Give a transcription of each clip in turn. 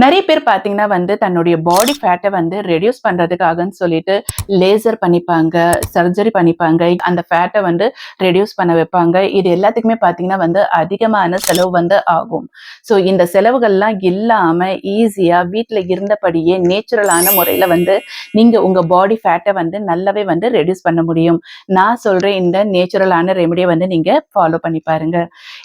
நிறைய பேர் பார்த்தீங்கன்னா வந்து தன்னுடைய பாடி ஃபேட்டை வந்து ரெடியூஸ் பண்ணுறதுக்காகன்னு சொல்லிட்டு லேசர் பண்ணிப்பாங்க சர்ஜரி பண்ணிப்பாங்க. அந்த ஃபேட்டை வந்து ரெடியூஸ் பண்ண வைப்பாங்க. இது எல்லாத்துக்குமே பார்த்தீங்கன்னா வந்து அதிகமான செலவு வந்து ஆகும். ஸோ இந்த செலவுகள்லாம் இல்லாமல் ஈஸியாக வீட்டில் இருந்தபடியே நேச்சுரலான முறையில் வந்து நீங்கள் உங்கள் பாடி ஃபேட்டை வந்து நல்லாவே வந்து ரெடியூஸ் பண்ண முடியும். நான் சொல்கிறேன் இந்த நேச்சுரலான ரெமடியை வந்து நீங்கள் ஃபாலோ பண்ணி பாருங்க.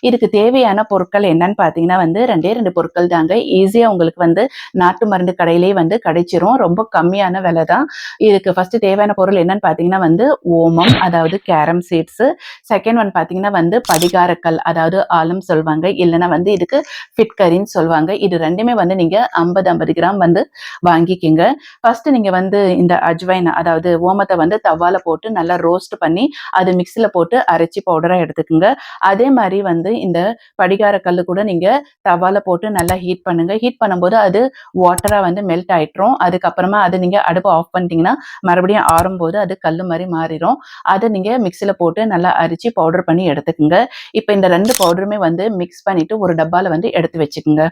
இதுக்கு தேவையான பொருட்கள் என்னன்னு பார்த்தீங்கன்னா வந்து ரெண்டே ரெண்டு பொருட்கள் தாங்க. ஈஸியாக உங்களுக்கு வந்து நாட்டு மருந்து கடையிலே வந்து கிடைச்சிரும். ரொம்ப கம்மியான விலை தான் இதுக்கு ஃபர்ஸ்ட் தேவையான பொருள் என்னன்னு பார்த்தீங்கன்னா வந்து ஓமம் அதாவது கேரம் சீட்ஸ். செகண்ட் ஒன் பார்த்தீங்கன்னா வந்து படிகாரக்கல் அதாவது ஆலம் சொல்லுவாங்க இல்லைன்னா வந்து இதுக்கு ஃபிட்கரின்னு சொல்லுவாங்க இது ரெண்டுமே வந்து நீங்க ஐம்பது ஐம்பது கிராம் வந்து வாங்கிக்கிங்க. ஃபர்ஸ்ட் நீங்க வந்து இந்த அஜ்வைன் அதாவது ஓமத்தை வந்து தவால போட்டு நல்லா ரோஸ்ட் பண்ணி அது மிக்சியில் போட்டு அரைச்சி பவுடராக எடுத்துக்கோங்க. அதே மாதிரி வந்து இந்த படிகார கல் கூட நீங்க தவால போட்டு நல்லா ஹீட் பண்ணுங்க. ஹீட் பண்ணும்போது அது வாட்டரா வந்து மெல்ட் ஆயிட்டுரும். அதுக்கப்புறமா அது நீங்க அடுப்பு ஆஃப் பண்ணிட்டீங்கன்னா மறுபடியும் ஆறும்போது அது கல் மாதிரி மாறிடும் அதை நீங்க மிக்சியில போட்டு நல்லா அரிச்சு பவுடர் பண்ணி எடுத்துக்கோங்க. இப்போ இந்த ரெண்டு பவுடருமே வந்து மிக்ஸ் பண்ணிட்டு ஒரு டப்பால வந்து எடுத்து வச்சுக்கோங்க.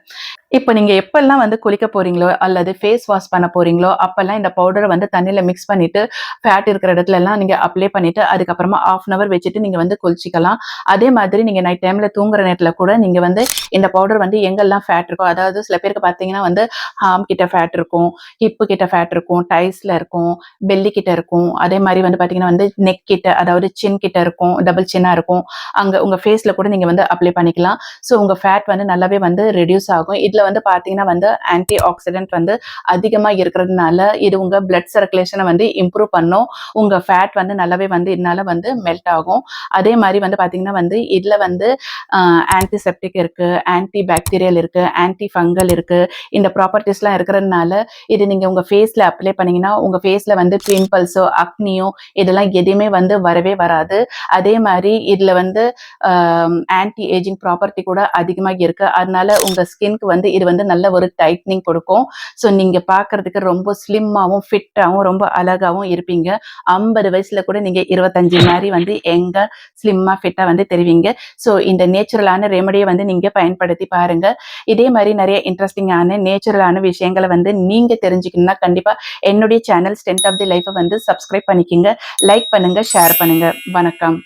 இப்போ நீங்கள் எப்பெல்லாம் வந்து குளிக்க போறீங்களோ அல்லது ஃபேஸ் வாஷ் பண்ண போறீங்களோ அப்போல்லாம் இந்த பவுடரை வந்து தண்ணியில் மிக்ஸ் பண்ணிட்டு ஃபேட் இருக்கிற இடத்துல எல்லாம் நீங்கள் அப்ளை பண்ணிட்டு அதுக்கப்புறமா ஆஃப் அன் அவர் வச்சுட்டு நீங்கள் வந்து குளிச்சிக்கலாம். அதே மாதிரி நீங்கள் நைட் டைமில் தூங்குற நேரத்தில் கூட நீங்கள் வந்து இந்த பவுடர் வந்து எங்கெல்லாம் ஃபேட் இருக்கோ அதாவது சில பேருக்கு பார்த்தீங்கன்னா வந்து ஹார்ம் கிட்ட ஃபேட் இருக்கும் ஹிப்பு கிட்ட ஃபேட் இருக்கும் டைஸ்ல இருக்கும் பெல்லி கிட்ட இருக்கும். அதே மாதிரி வந்து பார்த்தீங்கன்னா வந்து நெக் கிட்ட அதாவது சின் கிட்ட இருக்கும் டபுள் சின்னா இருக்கும். அங்கே உங்கள் ஃபேஸில் கூட நீங்கள் வந்து அப்ளை பண்ணிக்கலாம். ஸோ உங்கள் ஃபேட் வந்து நல்லாவே வந்து ரெடியூஸ் ஆகும். இதில் வந்து பார்த்தீங்கன்னா வந்து ஆன்டி ஆக்சிடென்ட் வந்து அதிகமாக இருக்கிறதுனால இது உங்கள் பிளட் சர்க்குலேஷனை வந்து இம்ப்ரூவ் பண்ணும். உங்கள் ஃபேட் வந்து நல்லாவே வந்து இதனால வந்து மெல்ட் ஆகும். அதே மாதிரி வந்து பார்த்தீங்கன்னா வந்து இதில் வந்து ஆன்டிசெப்டிக் இருக்குது ஆன்டி பாக்டீரியல் இருக்குது ஆன்டி ஃபங்கல் இருக்குது இந்த ப்ராப்பர்ட்டிஸ்லாம் இருக்கிறதுனால இது நீங்கள் உங்கள் ஃபேஸில் அப்ளை பண்ணீங்கன்னா உங்கள் ஃபேஸில் வந்து பிம்பிள்ஸோ அக்னியோ இதெல்லாம் எதுவுமே வந்து வரவே வராது. அதே மாதிரி இதில் வந்து ஆன்டி ஏஜிங் ப்ராப்பர்ட்டி கூட அதிகமாக இருக்குது அதனால உங்கள் ஸ்கின்க்கு வந்து இது வந்து நல்ல ஒரு டைட்னிங் கொடுக்கும். ஸோ நீங்க பாக்குறதுக்கு ரொம்ப ஸ்லிம்மாகவும் ஃபிட்டாகவும் ரொம்ப அழகாகவும் இருப்பீங்க. ஐம்பது வயசுல கூட நீங்க இருபத்தஞ்சு மாதிரி வந்து எங்க ஸ்லிம்மா ஃபிட்டா வந்து தெரிவிங்க. ஸோ இந்த நேச்சுரலான ரெமடியை வந்து நீங்க பயன்படுத்தி பாருங்க. இதே மாதிரி நிறைய இன்ட்ரெஸ்டிங்கான நேச்சுரலான விஷயங்களை வந்து நீங்க தெரிஞ்சுக்கணும்னா கண்டிப்பா என்னுடைய சேனல் ஸ்ட்ரென்த் ஆஃப் தி லைஃப்பை வந்து சப்ஸ்கிரைப் பண்ணிக்கிங்க. லைக் பண்ணுங்க ஷேர் பண்ணுங்க. வணக்கம்.